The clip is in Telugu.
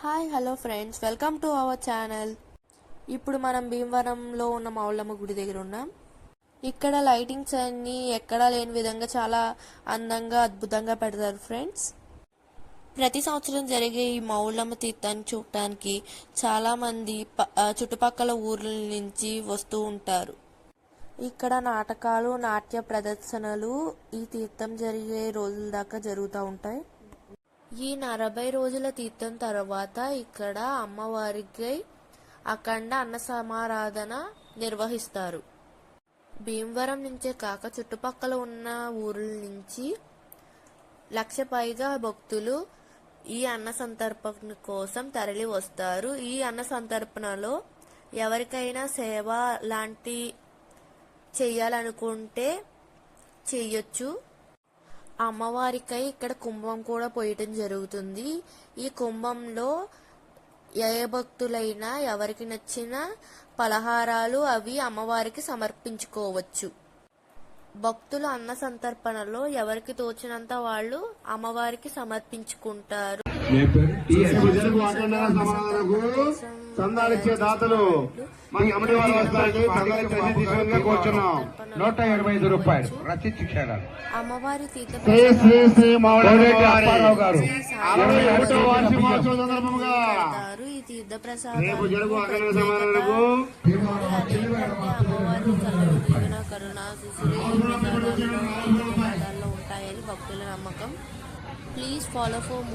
Hi hello friends. Welcome to our channel. ఇప్పుడు మనం భీమవరంలో ఉన్న మౌళ్ళమ్మ గుడి దగ్గర ఉన్నాం. ఇక్కడ లైటింగ్స్ అన్ని ఎక్కడా లేని విధంగా చాలా అందంగా అద్భుతంగా పెడతారు ఫ్రెండ్స్. ప్రతి సంవత్సరం జరిగే ఈ మౌళ్ళమ్మ తీర్థాన్ని చూడటానికి చాలామంది ప- చుట్టుపక్కల ఊర్ల నుంచి వస్తూ ఉంటారు. ఇక్కడ నాటకాలు నాట్య ప్రదర్శనలు ఈ తీర్థం జరిగే రోజుల దాకా జరుగుతూ ఉంటాయి. ఈ నలభై రోజుల తీర్థం తర్వాత ఇక్కడ అమ్మవారికి అఖండ అన్న సమారాధన నిర్వహిస్తారు. భీమవరం నుంచే కాక చుట్టుపక్కల ఉన్న ఊర్ల నుంచి లక్ష పైగా భక్తులు ఈ అన్న సంతర్పణ కోసం తరలి వస్తారు. ఈ అన్న సంతర్పణలో ఎవరికైనా సేవ లాంటి చేయాలనుకుంటే చెయ్యొచ్చు. అమ్మవారికై ఇక్కడ కుంభం కూడా పోయటం జరుగుతుంది. ఈ కుంభంలో ఏ భక్తులైనా ఎవరికి నచ్చిన పలహారాలు అవి అమ్మవారికి సమర్పించుకోవచ్చు. భక్తులు అన్న సంతర్పణలో ఎవరికి తోచినంత వాళ్ళు అమ్మవారికి సమర్పించుకుంటారు. ప్రజలకు అఖండ సమాధానకు చందాలిచ్చే దాతలు మనకి నూట ఇరవై ఐదు రూపాయలు రచించి క్షేరాలు అమ్మవారి తీర్థ శ్రీ శ్రీ శ్రీ మౌళి అప్పారావు గారు. అరవై ఒకటో వార్షికోత్సవ సందర్భంగా ప్రసాదాలు ఈ తీర్థ ప్రసాదాలు రేపు జరుగు అఖండ సమాధానకు అమ్మవారి కళ్ళు తిరిగిన కరుణ శిశులు ఈ ప్రసాదాల్లో ప్రసాదాల్లో ఉంటాయని భక్తుల నమ్మకం. Please follow for more.